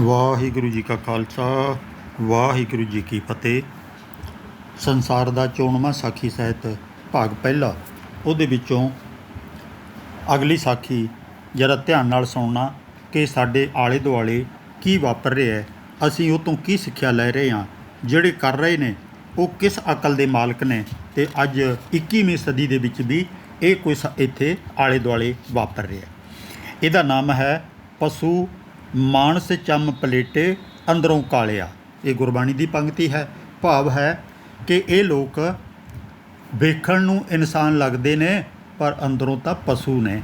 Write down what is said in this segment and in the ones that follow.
ਵਾਹਿਗੁਰੂ ਜੀ ਕਾ ਖਾਲਸਾ, ਵਾਹਿਗੁਰੂ ਜੀ ਕੀ ਫਤਿਹ। ਸੰਸਾਰ ਦਾ ਚੋਣਵਾਂ ਸਾਖੀ ਸਹਿਤ ਭਾਗ ਪਹਿਲਾ, ਉਹਦੇ ਵਿੱਚੋਂ ਅਗਲੀ ਸਾਖੀ, ਜਰਾ ਧਿਆਨ ਨਾਲ ਸੁਣਨਾ ਕਿ ਸਾਡੇ ਆਲੇ ਦੁਆਲੇ ਕੀ ਵਾਪਰ ਰਿਹਾ ਹੈ। ਅਸੀਂ ਉਹ ਤੋਂ ਕੀ ਸਿੱਖਿਆ ਲੈ ਰਹੇ ਹਾਂ, ਜਿਹੜੇ ਕਰ ਰਹੇ ਨੇ, ਉਹ ਕਿਸ ਅਕਲ ਦੇ ਮਾਲਕ ਨੇ ਤੇ ਅੱਜ 21ਵੀਂ ਸਦੀ ਦੇ ਵਿੱਚ ਵੀ ਇਹ ਕੁਝ ਇੱਥੇ ਆਲੇ ਦੁਆਲੇ ਵਾਪਰ ਰਿਹਾ ਹੈ। ਇਹਦਾ ਨਾਮ ਹੈ ਪਸ਼ੂ ਮਾਨਸ ਚੰਮ ਪਲੇਟੇ ਅੰਦਰੋਂ ਕਾਲਿਆ। ਇਹ ਗੁਰਬਾਣੀ ਦੀ ਪੰਕਤੀ ਹੈ। ਭਾਵ ਹੈ ਕਿ ਇਹ ਲੋਕ ਵੇਖਣ ਨੂੰ ਇਨਸਾਨ ਲੱਗਦੇ ਨੇ, ਪਰ ਅੰਦਰੋਂ ਤਾਂ ਪਸ਼ੂ ਨੇ।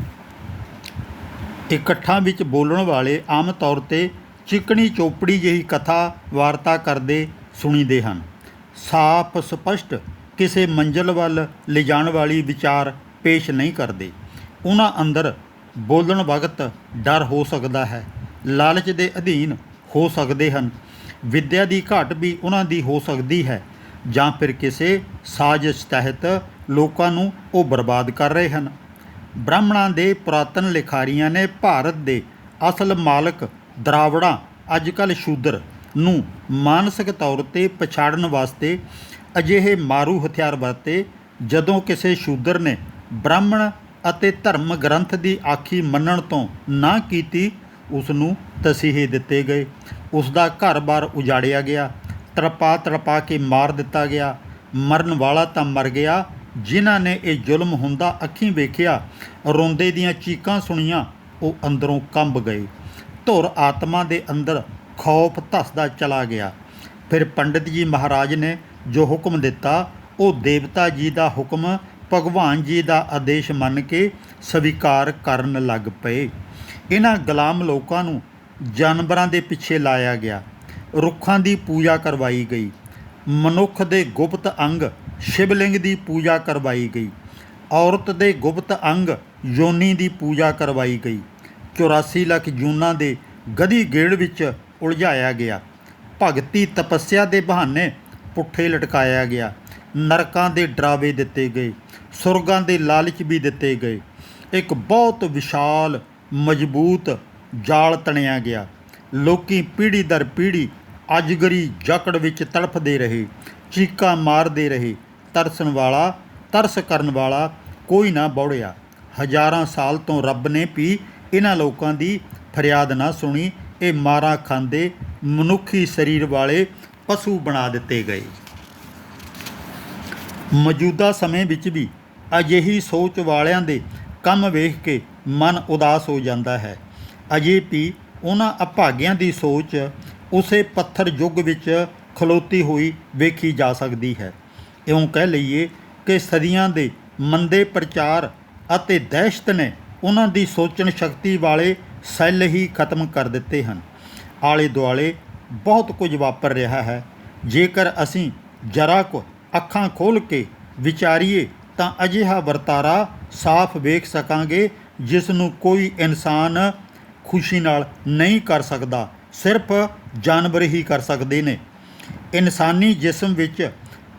ਇਕੱਠਾਂ ਵਿੱਚ ਬੋਲਣ ਵਾਲੇ ਆਮ ਤੌਰ ਤੇ ਚਿਕਣੀ ਚੋਪੜੀ ਜਿਹੀ ਕਥਾ ਵਾਰਤਾ ਕਰਦੇ ਸੁਣੀਦੇ ਹਨ। ਸਾਫ਼, ਸਪਸ਼ਟ ਕਿਸੇ ਮੰਜ਼ਲ ਵੱਲ ਲਿਜਾਣ ਵਾਲੀ ਵਿਚਾਰ ਪੇਸ਼ ਨਹੀਂ ਕਰਦੇ। ਉਹਨਾਂ ਅੰਦਰ ਬੋਲਣ ਵਕਤ ਡਰ ਹੋ ਸਕਦਾ ਹੈ। ਲਾਲਚ ਦੇ ਅਧੀਨ ਹੋ ਸਕਦੇ ਹਨ। ਵਿੱਦਿਆ ਦੀ ਘਾਟ ਵੀ ਉਹਨਾਂ ਦੀ ਹੋ ਸਕਦੀ ਹੈ। ਜਾਂ ਫਿਰ ਕਿਸੇ ਸਾਜ਼ਿਸ਼ ਤਹਿਤ ਲੋਕਾਂ ਨੂੰ ਉਹ ਬਰਬਾਦ ਕਰ ਰਹੇ ਹਨ। ਬ੍ਰਾਹਮਣਾਂ ਦੇ ਪੁਰਾਤਨ ਲਿਖਾਰੀਆਂ ਨੇ ਭਾਰਤ ਦੇ ਅਸਲ ਮਾਲਕ ਦਰਾਵੜਾਂ ਅੱਜਕੱਲ ਸ਼ੂਦਰ, ਨੂੰ ਮਾਨਸਿਕ ਤੌਰ ਤੇ ਪਛਾੜਨ ਵਾਸਤੇ ਅਜਿਹੇ ਮਾਰੂ ਹਥਿਆਰ ਵਰਤੇ, ਜਦੋਂ ਕਿਸੇ ਸ਼ੂਦਰ ਨੇ ਬ੍ਰਾਹਮਣ ਅਤੇ ਧਰਮ ਗ੍ਰੰਥ ਦੀ ਆਖੀ ਮੰਨਣ ਤੋਂ ਨਾ ਕੀਤੀ ਉਸ ਨੂੰ ਤਸੀਹੇ ਦਿੱਤੇ ਗਏ। ਉਸ ਦਾ ਘਰ-ਬਾਰ ਉਜਾੜਿਆ ਗਿਆ। ਤੜਪਾ ਤੜਪਾ ਕੇ ਮਾਰ ਦਿੱਤਾ ਗਿਆ। ਮਰਨ ਵਾਲਾ ਤਾਂ ਮਰ ਗਿਆ। ਜਿਨ੍ਹਾਂ ਨੇ ਇਹ ਜ਼ੁਲਮ ਹੁੰਦਾ ਅੱਖੀਂ ਵੇਖਿਆ, ਰੋਂਦੇ ਦੀਆਂ ਚੀਕਾਂ ਸੁਣੀਆਂ, ਉਹ ਅੰਦਰੋਂ ਕੰਬ ਗਏ। ਧੁਰ ਆਤਮਾ ਦੇ ਅੰਦਰ ਖੌਫ ਧਸਦਾ ਚਲਾ ਗਿਆ। ਫਿਰ ਪੰਡਿਤ ਜੀ ਮਹਾਰਾਜ ਨੇ ਜੋ ਹੁਕਮ ਦਿੱਤਾ, ਉਹ ਦੇਵਤਾ ਜੀ ਦਾ ਹੁਕਮ ਭਗਵਾਨ ਜੀ ਦਾ ਆਦੇਸ਼ ਮੰਨ ਕੇ ਸਵੀਕਾਰ ਕਰਨ ਲੱਗ ਪਏ। ਇਹਨਾਂ ਗੁਲਾਮ ਲੋਕਾਂ ਨੂੰ ਜਾਨਵਰਾਂ ਦੇ ਪਿੱਛੇ ਲਾਇਆ ਗਿਆ। ਰੁੱਖਾਂ ਦੀ ਪੂਜਾ ਕਰਵਾਈ ਗਈ। ਮਨੁੱਖ ਦੇ ਗੁਪਤ ਅੰਗ ਸ਼ਿਵਲਿੰਗ ਦੀ ਪੂਜਾ ਕਰਵਾਈ ਗਈ। ਔਰਤ ਦੇ ਗੁਪਤ ਅੰਗ ਯੋਨੀ ਦੀ ਪੂਜਾ ਕਰਵਾਈ ਗਈ। 84 ਲੱਖ ਜੂਨਾਂ ਦੇ ਗਧੀ ਗੇੜ ਵਿੱਚ ਉਲਝਾਇਆ ਗਿਆ। ਭਗਤੀ ਤਪੱਸਿਆ ਦੇ ਬਹਾਨੇ ਪੁੱਠੇ ਲਟਕਾਇਆ ਗਿਆ। ਨਰਕਾਂ ਦੇ ਡਰਾਵੇ ਦਿੱਤੇ ਗਏ। ਸੁਰਗਾਂ ਦੇ ਲਾਲਚ ਵੀ ਦਿੱਤੇ ਗਏ। ਇੱਕ ਬਹੁਤ ਵਿਸ਼ਾਲ ਮਜ਼ਬੂਤ ਜਾਲ ਤਣਿਆ ਗਿਆ। ਲੋਕੀ ਪੀੜ੍ਹੀ ਦਰ ਪੀੜ੍ਹੀ ਅਜਗਰੀ ਜਕੜ ਵਿੱਚ ਤੜਫਦੇ ਰਹੇ, ਚੀਕਾਂ ਮਾਰਦੇ ਰਹੇ। ਤਰਸਣ ਵਾਲਾ, ਤਰਸ ਕਰਨ ਵਾਲਾ ਕੋਈ ਨਾ ਬੌੜਿਆ। ਹਜ਼ਾਰਾਂ ਸਾਲ ਤੋਂ ਰੱਬ ਨੇ ਵੀ ਇਹਨਾਂ ਲੋਕਾਂ ਦੀ ਫਰਿਆਦ ਨਾ ਸੁਣੀ। ਇਹ ਮਾਰਾਂ ਖਾਂਦੇ ਮਨੁੱਖੀ ਸਰੀਰ ਵਾਲੇ ਪਸ਼ੂ ਬਣਾ ਦਿੱਤੇ ਗਏ। ਮੌਜੂਦਾ ਸਮੇਂ ਵਿੱਚ ਵੀ ਅਜਿਹੀ ਸੋਚ ਵਾਲਿਆਂ ਦੇ ਕੰਮ ਵੇਖ ਕੇ ਮਨ ਉਦਾਸ ਹੋ ਜਾਂਦਾ ਹੈ। ਅਜੇ ਵੀ ਉਹਨਾਂ ਅਭਾਗਿਆਂ ਦੀ ਸੋਚ ਉਸੇ ਪੱਥਰ ਯੁੱਗ ਵਿੱਚ ਖਲੋਤੀ ਹੋਈ ਵੇਖੀ ਜਾ ਸਕਦੀ ਹੈ। ਇਉਂ ਕਹਿ ਲਈਏ ਕਿ ਸਦੀਆਂ ਦੇ ਮੰਦੇ ਪ੍ਰਚਾਰ ਅਤੇ ਦਹਿਸ਼ਤ ਨੇ ਉਹਨਾਂ ਦੀ ਸੋਚਣ ਸ਼ਕਤੀ ਵਾਲੇ ਸੈੱਲ ਹੀ ਖਤਮ ਕਰ ਦਿੱਤੇ ਹਨ। ਆਲੇ ਦੁਆਲੇ ਬਹੁਤ ਕੁਝ ਵਾਪਰ ਰਿਹਾ ਹੈ। ਜੇਕਰ ਅਸੀਂ ਜਰਾ ਕੁ ਅੱਖਾਂ ਖੋਲ ਕੇ ਵਿਚਾਰੀਏ ਤਾਂ ਅਜਿਹਾ ਵਰਤਾਰਾ ਸਾਫ਼ ਵੇਖ ਸਕਾਂਗੇ ਜਿਸ ਨੂੰ ਕੋਈ ਇਨਸਾਨ ਖੁਸ਼ੀ ਨਾਲ ਨਹੀਂ ਕਰ ਸਕਦਾ, ਸਿਰਫ ਜਾਨਵਰ ਹੀ ਕਰ ਸਕਦੇ ਨੇ। ਇਨਸਾਨੀ ਜਿਸਮ ਵਿੱਚ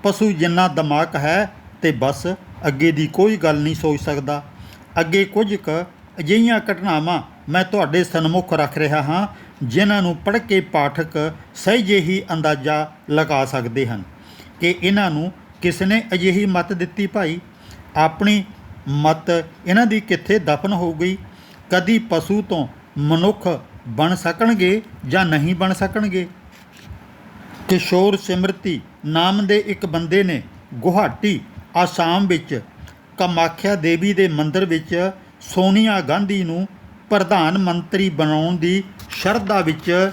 ਪਸ਼ੂ ਜਿੰਨਾ ਦਿਮਾਗ ਹੈ ਤੇ ਬਸ, ਅੱਗੇ ਦੀ ਕੋਈ ਗੱਲ ਨਹੀਂ ਸੋਚ ਸਕਦਾ। ਅੱਗੇ ਕੁਝ ਕੁ ਅਜਿਹੀਆਂ ਘਟਨਾਵਾਂ ਮੈਂ ਤੁਹਾਡੇ ਸਨਮੁਖ ਰੱਖ ਰਿਹਾ ਹਾਂ, ਜਿਨ੍ਹਾਂ ਨੂੰ ਪੜ੍ਹ ਕੇ ਪਾਠਕ ਸਹਿਜੇ ਹੀ ਅੰਦਾਜ਼ਾ ਲਗਾ ਸਕਦੇ ਹਨ। ਕਿ ਇਹਨਾਂ ਨੂੰ ਕਿਸ ਨੇ ਅਜਿਹੀ ਮਤ ਦਿੱਤੀ, ਭਾਈ, ਆਪਣੀ ਮਤ ਇਹਨਾਂ ਦੀ ਕਿੱਥੇ ਦਫਨ ਹੋ ਗਈ? ਕਦੀ ਪਸ਼ੂ ਤੋਂ ਮਨੁੱਖ ਬਣ ਸਕਣਗੇ ਜਾਂ ਨਹੀਂ ਬਣ ਸਕਣਗੇ? ਕਿਸ਼ੋਰ ਸਿਮਰਤੀ ਨਾਮ ਦੇ ਇੱਕ ਬੰਦੇ ਨੇ ਗੁਹਾਟੀ ਆਸਾਮ ਵਿੱਚ ਕਮਾਖਿਆ ਦੇਵੀ ਦੇ ਮੰਦਿਰ ਵਿੱਚ ਸੋਨੀਆ ਗਾਂਧੀ ਨੂੰ ਪ੍ਰਧਾਨ ਮੰਤਰੀ ਬਣਾਉਣ ਦੀ ਸ਼ਰਧਾ ਵਿੱਚ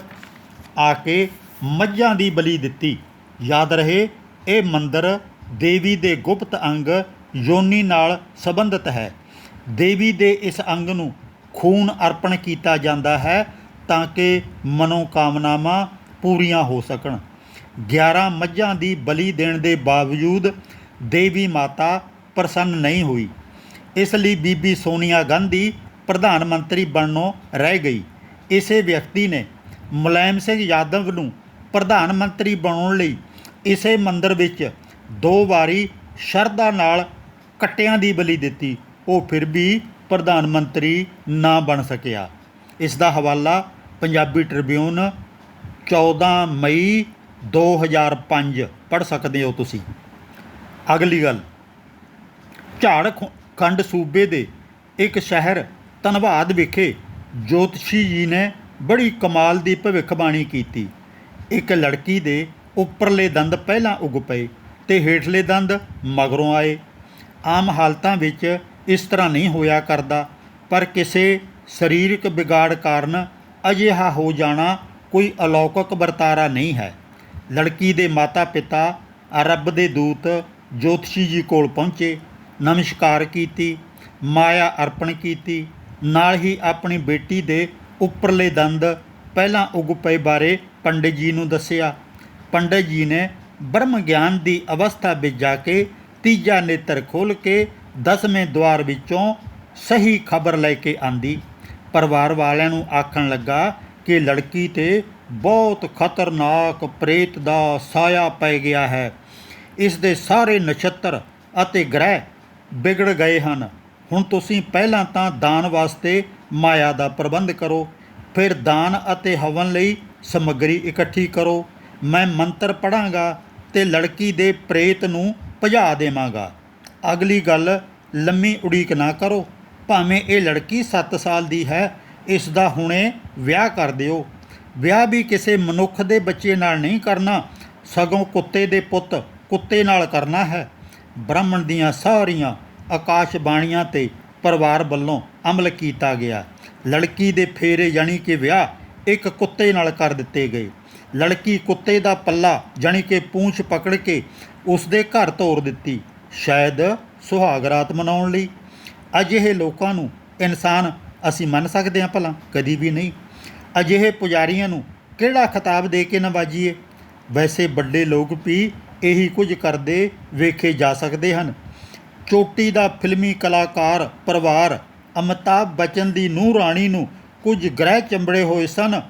ਆ ਕੇ ਮੱਝਾਂ ਦੀ ਬਲੀ ਦਿੱਤੀ। ਯਾਦ ਰਹੇ, ਇਹ ਮੰਦਿਰ ਦੇਵੀ ਦੇ ਗੁਪਤ ਅੰਗ ਯੋਨੀ ਨਾਲ ਸੰਬੰਧਿਤ ਹੈ। ਦੇਵੀ ਦੇ ਇਸ ਅੰਗ ਨੂੰ ਖੂਨ ਅਰਪਣ ਕੀਤਾ ਜਾਂਦਾ ਹੈ ਤਾਂ ਕਿ ਮਨੋਕਾਮਨਾਵਾਂ ਪੂਰੀਆਂ ਹੋ ਸਕਣ। 11 ਮੱਝਾਂ ਦੀ ਬਲੀ ਦੇਣ ਦੇ ਬਾਵਜੂਦ ਦੇਵੀ ਮਾਤਾ ਪ੍ਰਸੰਨ ਨਹੀਂ ਹੋਈ। ਇਸ ਲਈ ਬੀਬੀ ਸੋਨੀਆ ਗਾਂਧੀ ਪ੍ਰਧਾਨ ਮੰਤਰੀ ਬਣਨੋਂ ਰਹਿ ਗਈ। ਇਸੇ ਵਿਅਕਤੀ ਨੇ ਮੁਲਾਇਮ ਸਿੰਘ ਯਾਦਵ ਨੂੰ ਪ੍ਰਧਾਨ ਮੰਤਰੀ ਬਣਾਉਣ ਲਈ ਇਸੇ ਮੰਦਰ ਵਿੱਚ ਦੋ ਵਾਰੀ ਸ਼ਰਧਾ ਨਾਲ ਕੱਟਿਆਂ ਦੀ ਬਲੀ ਦਿੱਤੀ, ਉਹ ਫਿਰ ਵੀ ਪ੍ਰਧਾਨ ਮੰਤਰੀ ਨਾ ਬਣ ਸਕਿਆ। ਇਸ ਦਾ ਹਵਾਲਾ ਪੰਜਾਬੀ ਟ੍ਰਿਬਿਊਨ 14 ਮਈ 2005 ਪੜ੍ਹ ਸਕਦੇ ਹੋ ਤੁਸੀਂ। ਅਗਲੀ ਗੱਲ। ਝਾੜਖੰਡ ਸੂਬੇ ਦੇ ਇੱਕ ਸ਼ਹਿਰ ਧਨਬਾਦ ਵਿਖੇ ਜੋਤਸ਼ੀ ਜੀ ਨੇ ਬੜੀ ਕਮਾਲ ਦੀ ਭਵਿੱਖਬਾਣੀ ਕੀਤੀ। ਇੱਕ ਲੜਕੀ ਦੇ ਉੱਪਰਲੇ ਦੰਦ ਪਹਿਲਾਂ ਉਗ ਪਏ ਤੇ ਹੇਠਲੇ ਦੰਦ ਮਗਰੋਂ ਆਏ। ਆਮ ਹਾਲਤਾਂ ਵਿੱਚ ਇਸ ਤਰ੍ਹਾਂ ਨਹੀਂ ਹੋਇਆ ਕਰਦਾ, ਪਰ ਕਿਸੇ ਸਰੀਰਕ ਵਿਗਾੜ ਕਾਰਨ ਅਜਿਹਾ ਹੋ ਜਾਣਾ ਕੋਈ ਅਲੌਕਿਕ ਵਰਤਾਰਾ ਨਹੀਂ ਹੈ। ਲੜਕੀ ਦੇ ਮਾਤਾ-ਪਿਤਾ ਰੱਬ ਦੇ ਦੂਤ ਜੋਤਸ਼ੀ ਜੀ ਕੋਲ ਪਹੁੰਚੇ, ਨਮਸਕਾਰ ਕੀਤੀ, ਮਾਇਆ ਅਰਪਣ ਕੀਤੀ, ਨਾਲ ਹੀ ਆਪਣੀ ਬੇਟੀ ਦੇ ਉੱਪਰਲੇ ਦੰਦ ਪਹਿਲਾਂ ਉਗ ਪਏ ਬਾਰੇ ਪੰਡਿਤ ਜੀ ਨੂੰ ਦੱਸਿਆ। ਪੰਡਿਤ ਜੀ ਨੇ ਬ੍ਰਹਮ ਗਿਆਨ ਦੀ ਅਵਸਥਾ ਵਿੱਚ ਜਾ ਕੇ ਤੀਜਾ ਨੇਤਰ ਖੋਲ ਕੇ ਦਸਵੇਂ ਦੁਆਰ ਵਿੱਚੋਂ ਸਹੀ ਖਬਰ ਲੈ ਕੇ ਆਂਦੀ। ਪਰਿਵਾਰ ਵਾਲਿਆਂ ਨੂੰ ਆਖਣ ਲੱਗਾ ਕਿ ਲੜਕੀ ਤੇ ਬਹੁਤ ਖਤਰਨਾਕ ਪ੍ਰੇਤ ਦਾ ਸਾਇਆ ਪੈ ਗਿਆ ਹੈ। ਇਸ ਦੇ ਸਾਰੇ ਨਛੱਤਰ ਅਤੇ ਗ੍ਰਹਿ ਵਿਗੜ ਗਏ ਹਨ। ਹੁਣ ਤੁਸੀਂ ਪਹਿਲਾਂ ਤਾਂ ਦਾਨ ਵਾਸਤੇ ਮਾਇਆ ਦਾ ਪ੍ਰਬੰਧ ਕਰੋ, ਫਿਰ ਦਾਨ ਅਤੇ ਹਵਨ ਲਈ ਸਮੱਗਰੀ ਇਕੱਠੀ ਕਰੋ। ਮੈਂ ਮੰਤਰ ਪੜਾਂਗਾ ਤੇ ਲੜਕੀ ਦੇ ਪ੍ਰੇਤ ਨੂੰ ਭਜਾ ਦੇਵਾਂਗਾ। ਅਗਲੀ ਗੱਲ, ਲੰਮੀ ਉਡੀਕ ਨਾ ਕਰੋ। ਭਾਵੇਂ ਇਹ ਲੜਕੀ 7 ਸਾਲ ਦੀ ਹੈ, ਇਸ ਦਾ ਹੁਣੇ ਵਿਆਹ ਕਰ ਦਿਓ। ਵਿਆਹ ਵੀ ਕਿਸੇ ਮਨੁੱਖ ਦੇ ਬੱਚੇ ਨਾਲ ਨਹੀਂ ਕਰਨਾ, ਸਗੋਂ ਕੁੱਤੇ ਦੇ ਪੁੱਤ ਕੁੱਤੇ ਨਾਲ ਕਰਨਾ ਹੈ। ਬ੍ਰਾਹਮਣ ਦੀਆਂ ਸਾਰੀਆਂ ਆਕਾਸ਼ ਬਾਣੀਆਂ ਤੇ ਪਰਿਵਾਰ ਵੱਲੋਂ ਅਮਲ ਕੀਤਾ ਗਿਆ। ਲੜਕੀ ਦੇ ਫੇਰੇ ਯਾਨੀ ਕਿ ਵਿਆਹ ਇੱਕ ਕੁੱਤੇ ਨਾਲ ਕਰ ਦਿੱਤੇ ਗਏ। ਲੜਕੀ ਕੁੱਤੇ ਦਾ ਪੱਲਾ ਯਾਨੀ ਕਿ ਪੂੰਛ ਪਕੜ ਕੇ ਉਸ ਦੇ ਘਰ ਤੋਰ ਦਿੱਤੀ। ਸ਼ਾਇਦ ਸੁਹਾਗ ਰਾਤ ਮਨਾਉਣ ਲਈ। ਅਜਿਹੇ ਲੋਕਾਂ ਨੂੰ ਇਨਸਾਨ ਅਸੀਂ ਮੰਨ ਸਕਦੇ ਹਾਂ ਭਲਾ, ਕਦੀ ਵੀ ਨਹੀਂ। ਅਜਿਹੇ ਪੁਜਾਰੀਆਂ ਨੂੰ ਕਿਹੜਾ ਖਿਤਾਬ ਦੇ ਕੇ ਨਵਾਜੀਏ? ਵੈਸੇ ਵੱਡੇ ਲੋਕ ਵੀ ਇਹੀ ਕੁਝ ਕਰਦੇ, ਵੇਖੇ ਜਾ ਸਕਦੇ ਹਨ। ਚੋਟੀ ਦਾ ਫਿਲਮੀ ਕਲਾਕਾਰ ਪਰਿਵਾਰ ਅਮਿਤਾਭ ਬਚਨ ਦੀ ਨੂੰਹ ਰਾਣੀ ਨੂੰ ਕੁਝ ਗ੍ਰਹਿ ਚੰਬੜੇ ਹੋਏ ਸਨ।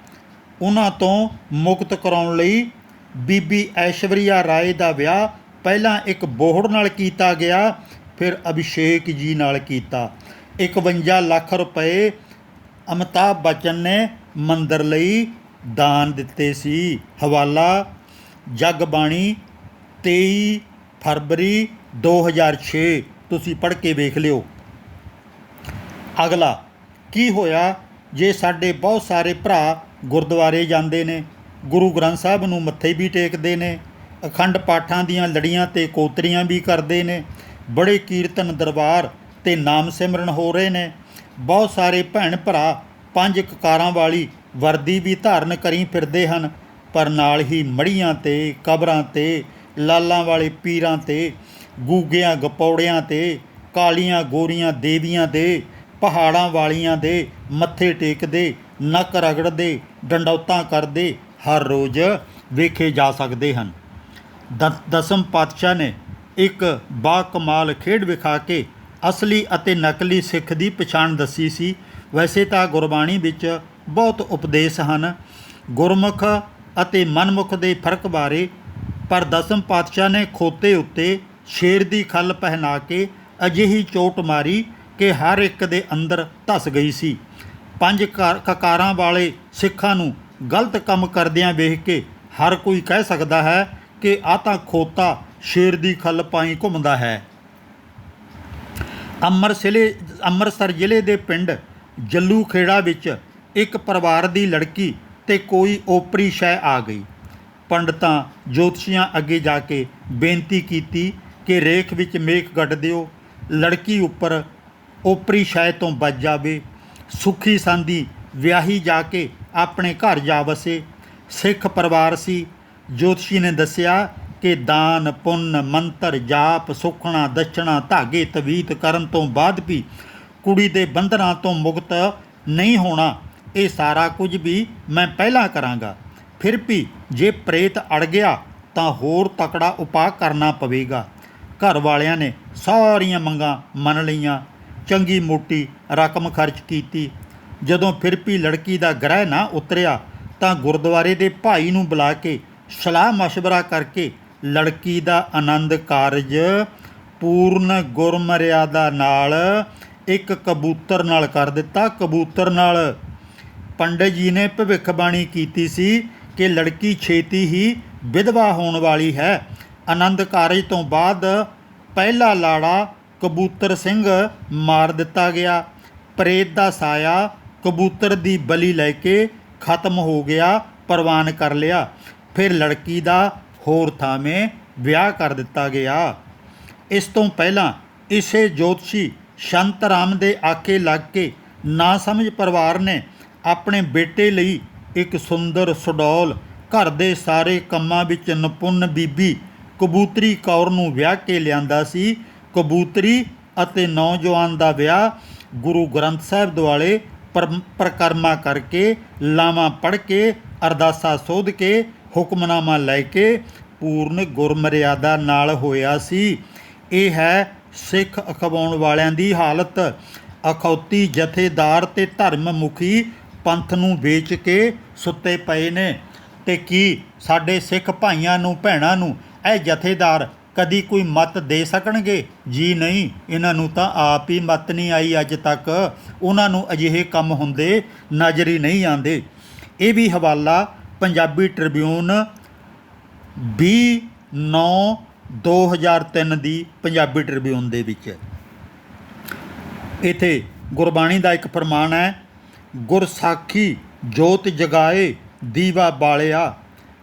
ਉਹਨਾਂ ਤੋਂ ਮੁਕਤ ਕਰਾਉਣ ਲਈ ਬੀਬੀ ਐਸ਼ਵਰੀਆ ਰਾਏ ਦਾ ਵਿਆਹ ਪਹਿਲਾਂ ਇੱਕ ਬੋਹੜ ਨਾਲ ਕੀਤਾ ਗਿਆ, ਫਿਰ ਅਭਿਸ਼ੇਕ ਜੀ ਨਾਲ ਕੀਤਾ। 51 ਲੱਖ ਰੁਪਏ ਅਮਿਤਾਭ ਬਚਨ ਨੇ ਮੰਦਰ ਲਈ ਦਾਨ ਦਿੱਤੇ ਸੀ। ਹਵਾਲਾ, ਜਗਬਾਣੀ 23 ਫਰਵਰੀ 2006 ਤੁਸੀਂ ਪੜ੍ਹ ਕੇ ਵੇਖ ਲਿਓ। ਅਗਲਾ, ਕੀ ਹੋਇਆ ਜੇ ਸਾਡੇ ਬਹੁਤ ਸਾਰੇ ਭਰਾ ਗੁਰਦੁਆਰੇ ਜਾਂਦੇ ਨੇ, ਗੁਰੂ ਗ੍ਰੰਥ ਸਾਹਿਬ ਨੂੰ ਮੱਥੇ ਵੀ ਟੇਕਦੇ ਨੇ, ਅਖੰਡ ਪਾਠਾਂ ਦੀਆਂ ਲੜੀਆਂ ਤੇ ਕੋਤਰੀਆਂ ਵੀ ਕਰਦੇ ਨੇ, ਬੜੇ ਕੀਰਤਨ ਦਰਬਾਰ ਤੇ ਨਾਮ ਸਿਮਰਨ ਹੋ ਰਹੇ ਨੇ, ਬਹੁਤ ਸਾਰੇ ਭੈਣ ਭਰਾ ਪੰਜ ਕਕਾਰਾਂ ਵਾਲੀ ਵਰਦੀ ਵੀ ਧਾਰਨ ਕਰੀ ਫਿਰਦੇ ਹਨ, ਪਰ ਨਾਲ ਹੀ ਮੜੀਆਂ ਤੇ, ਕਬਰਾਂ ਤੇ, ਲਾਲਾਂ ਵਾਲੇ ਪੀਰਾਂ ਤੇ, ਗੂਗਿਆਂ, ਗਪੌੜਿਆਂ ਤੇ, ਕਾਲੀਆਂ ਗੋਰੀਆਂ ਦੇਵੀਆਂ ਦੇ, ਪਹਾੜਾਂ ਵਾਲੀਆਂ ਦੇ ਮੱਥੇ ਟੇਕਦੇ ਨੱਕ ਰਗੜਦੇ ਡੰਡੌਤਾਂ ਕਰਦੇ, ਹਰ ਰੋਜ਼ ਵੇਖੇ ਜਾ ਸਕਦੇ ਹਨ। ਦ- ਦਸਮ ਪਾਤਸ਼ਾਹ ਨੇ ਇੱਕ ਬਾ ਕਮਾਲ ਖੇਡ ਵਿਖਾ ਕੇ ਅਸਲੀ ਅਤੇ ਨਕਲੀ ਸਿੱਖ ਦੀ ਪਛਾਣ ਦੱਸੀ ਸੀ। ਵੈਸੇ ਤਾਂ ਗੁਰਬਾਣੀ ਵਿੱਚ ਬਹੁਤ ਉਪਦੇਸ਼ ਹਨ। ਗੁਰਮੁਖ ਅਤੇ ਮਨਮੁਖ ਦੇ ਫ਼ਰਕ ਬਾਰੇ, ਪਰ ਦਸਮ ਪਾਤਸ਼ਾਹ ਨੇ ਖੋਤੇ ਉੱਤੇ ਸ਼ੇਰ ਦੀ ਖੱਲ ਪਹਿਨਾ ਕੇ ਅਜਿਹੀ ਚੋਟ ਮਾਰੀ ਕਿ ਹਰ ਇੱਕ ਦੇ ਅੰਦਰ ਧਸ ਗਈ ਸੀ। ਪੰਜ ਕਾਰ- ਕਕਾਰਾਂ ਵਾਲੇ ਸਿੱਖਾਂ ਨੂੰ ਗਲਤ ਕੰਮ ਕਰਦਿਆਂ ਵੇਖ ਕੇ ਹਰ ਕੋਈ ਕਹਿ ਸਕਦਾ ਹੈ ਕਿ ਆ ਤਾਂ ਖੋਤਾ ਸ਼ੇਰ ਦੀ ਖੱਲ ਪਾਈ ਘੁੰਮਦਾ ਹੈ। ਅੰਮ੍ਰਿਤਸਰੇ ਅੰਮ੍ਰਿਤਸਰ ਜ਼ਿਲ੍ਹੇ ਦੇ ਪਿੰਡ ਜੱਲੂ ਖੇੜਾ ਵਿੱਚ ਇੱਕ ਪਰਿਵਾਰ ਦੀ ਲੜਕੀ ਤੇ ਕੋਈ ਓਪਰੀ ਸ਼ੈ ਆ ਗਈ। ਪੰਡਤਾਂ ਜੋਤਸ਼ੀਆਂ ਅੱਗੇ ਜਾ ਕੇ ਬੇਨਤੀ ਕੀਤੀ ਕਿ ਰੇਖ ਵਿੱਚ ਮੇਖ ਗੱਡ ਦਿਓ। ਲੜਕੀ ਉੱਪਰ ਓਪਰੀ ਸ਼ੈ ਤੋਂ ਬਚ ਜਾਵੇ। ਸੁਖੀ ਸੰਦੀ ਵਿਆਹੀ ਜਾ ਕੇ ਆਪਣੇ ਘਰ ਜਾ ਵਸੇ। ਸਿੱਖ ਪਰਿਵਾਰ ਸੀ। ਜੋਤਸ਼ੀ ਨੇ ਦੱਸਿਆ ਕਿ ਦਾਨ, ਪੁੰਨ, ਮੰਤਰ, ਜਾਪ, ਸੁਖਣਾ, ਦਛਣਾ, ਧਾਗੇ, ਤਵੀਤ ਕਰਨ ਤੋਂ ਬਾਅਦ ਵੀ ਕੁੜੀ ਦੇ ਬੰਧਨਾਂ ਤੋਂ ਮੁਕਤ ਨਹੀਂ ਹੋਣਾ, ਇਹ ਸਾਰਾ ਕੁਝ ਵੀ ਮੈਂ ਪਹਿਲਾਂ ਕਰਾਂਗਾ। ਫਿਰ ਵੀ ਜੇ ਪ੍ਰੇਤ ਅੜ ਗਿਆ ਤਾਂ ਹੋਰ ਤਕੜਾ ਉਪਾਅ ਕਰਨਾ ਪਵੇਗਾ। ਘਰ ਵਾਲਿਆਂ ਨੇ ਸਾਰੀਆਂ ਮੰਗਾਂ ਮੰਨ ਲਈਆਂ। ਚੰਗੀ ਮੋਟੀ ਰਕਮ ਖਰਚ ਕੀਤੀ। ਜਦੋਂ ਫਿਰ ਵੀ ਲੜਕੀ ਦਾ ਗ੍ਰਹਿ ਨਾ ਉਤਰਿਆ, ਤਾਂ ਗੁਰਦੁਆਰੇ ਦੇ ਭਾਈ ਨੂੰ ਬੁਲਾ ਕੇ ਸਲਾਹ مشਵਰਾ ਕਰਕੇ ਲੜਕੀ ਦਾ ਆਨੰਦ ਕਾਰਜ ਪੂਰਨ ਗੁਰਮਰਿਆਦਾ ਨਾਲ ਇੱਕ ਕਬੂਤਰ ਨਾਲ ਕਰ ਦਿੱਤਾ। ਕਬੂਤਰ ਨਾਲ ਪੰਡਤ ਜੀ ਨੇ ਭਵਿੱਖ ਬਾਣੀ ਕੀਤੀ ਸੀ ਕਿ ਲੜਕੀ ਛੇਤੀ ਹੀ ਵਿਧਵਾ ਹੋਣ ਵਾਲੀ ਹੈ। ਆਨੰਦ ਕਾਰਜ ਤੋਂ ਬਾਅਦ ਪਹਿਲਾ ਲਾੜਾ ਕਬੂਤਰ ਸਿੰਘ ਮਾਰ ਦਿੱਤਾ ਗਿਆ। ਪ੍ਰੇਤ ਦਾ ਸਾਇਆ ਕਬੂਤਰ ਦੀ ਬਲੀ ਲੈ ਕੇ ਖਤਮ ਹੋ ਗਿਆ, ਪ੍ਰਵਾਨ ਕਰ ਲਿਆ। ਫਿਰ ਲੜਕੀ ਦਾ ਹੋਰ ਥਾਵੇਂ ਵਿਆਹ ਕਰ ਦਿੱਤਾ ਗਿਆ। ਇਸ ਤੋਂ ਪਹਿਲਾਂ ਇਸੇ ਜੋਤਸ਼ੀ ਸ਼ੰਤ ਰਾਮ ਦੇ ਆਕੇ ਲੱਗ ਕੇ ਨਾ ਸਮਝ ਪਰਿਵਾਰ ਨੇ ਆਪਣੇ ਬੇਟੇ ਲਈ ਇੱਕ ਸੁੰਦਰ ਸੁਡੌਲ ਘਰ ਦੇ ਸਾਰੇ ਕੰਮਾਂ ਵਿੱਚ ਨਿਪੁੰਨ ਬੀਬੀ ਕਬੂਤਰੀ ਕੌਰ ਨੂੰ ਵਿਆਹ ਕੇ ਲਿਆਂਦਾ ਸੀ। ਕਬੂਤਰੀ ਅਤੇ ਨੌਜਵਾਨ ਦਾ ਵਿਆਹ ਗੁਰੂ ਗ੍ਰੰਥ ਸਾਹਿਬ ਦੁਆਲੇ ਪਰ- ਪ੍ਰਕਰਮਾ ਕਰਕੇ, ਲਾਵਾਂ ਪੜ੍ਹ ਕੇ, ਅਰਦਾਸਾ ਸੋਧ ਕੇ, ਹੁਕਮਨਾਮਾ ਲੈ ਕੇ ਪੂਰਨ ਗੁਰਮਰਿਆਦਾ ਨਾਲ ਹੋਇਆ ਸੀ। ਇਹ ਹੈ ਸਿੱਖ ਅਖਵਾਉਣ ਵਾਲਿਆਂ ਦੀ ਹਾਲਤ। ਅਖੌਤੀ ਜਥੇਦਾਰ ਤੇ ਧਰਮ ਮੁਖੀ ਪੰਥ ਨੂੰ ਵੇਚ ਕੇ ਸੁੱਤੇ ਪਏ ਨੇ। ਤੇ ਕੀ ਸਾਡੇ ਸਿੱਖ ਭਾਈਆਂ ਨੂੰ, ਭੈਣਾਂ ਨੂੰ ਇਹ ਜਥੇਦਾਰ ਕਦੀ ਕੋਈ ਮਤ ਦੇ ਸਕਣਗੇ? ਜੀ ਨਹੀਂ, ਇਹਨਾਂ ਨੂੰ ਤਾਂ ਆਪ ਹੀ ਮਤ ਨਹੀਂ ਆਈ ਅੱਜ ਤੱਕ। ਉਹਨਾਂ ਨੂੰ ਅਜਿਹੇ ਕੰਮ ਹੁੰਦੇ ਨਜ਼ਰ ਹੀ ਨਹੀਂ ਆਉਂਦੇ। ਇਹ ਵੀ ਹਵਾਲਾ ਪੰਜਾਬੀ ਟ੍ਰਿਬਿਊਨ 20 9 2003 ਦੀ ਪੰਜਾਬੀ ਟ੍ਰਿਬਿਊਨ ਦੇ ਵਿੱਚ। ਹੈ। ਇਥੇ ਗੁਰਬਾਣੀ ਦਾ ਇੱਕ ਫਰਮਾਨ ਹੈ, ਗੁਰਸਾਖੀ ਜੋਤ ਜਗਾਏ, ਦੀਵਾ ਬਾਲਿਆ,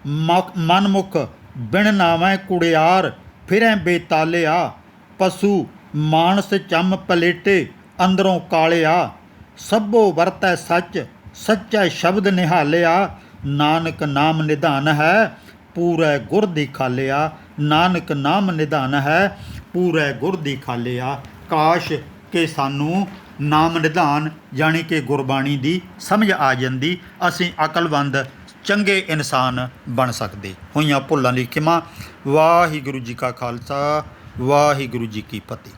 ਮਕ- ਮਨਮੁਖ ਬਿਨ ਨਾਵੇਂ ਕੁੜਿਆਰ ਫਿਰੈ ਬੇਤਾਲਿਆ ਪਸ਼ੂ ਮਾਨਸ ਚੰਮ ਪਲੇਟੇ ਅੰਦਰੋਂ ਕਾਲਿਆ ਸਭੋ ਵਰਤੈ ਸੱਚ, ਸੱਚਾ ਸ਼ਬਦ ਨਿਹਾਲਿਆ। ਨਾਨਕ ਨਾਮ ਨਿਧਾਨ ਹੈ, ਪੂਰੇ ਗੁਰ ਦੀ ਖਾਲਿਆ ਨਾਨਕ ਨਾਮ ਨਿਧਾਨ ਹੈ, ਪੂਰੇ ਗੁਰ ਦੀ ਖਾਲਿਆ ਕਾਸ਼ ਕਿ ਸਾਨੂੰ ਨਾਮ ਨਿਧਾਨ, ਜਾਣੀ ਕਿ ਗੁਰਬਾਣੀ ਦੀ ਸਮਝ ਆ ਜਾਂਦੀ। ਅਸੀਂ ਅਕਲਵੰਦ ਚੰਗੇ ਇਨਸਾਨ ਬਣ ਸਕਦੇ। ਹੋਈਆਂ ਭੁੱਲਾਂ ਲਈ ਖਿਮਾ। ਵਾਹਿਗੁਰੂ ਜੀ ਕਾ ਖਾਲਸਾ, ਵਾਹਿਗੁਰੂ ਜੀ ਕੀ ਫਤਿਹ।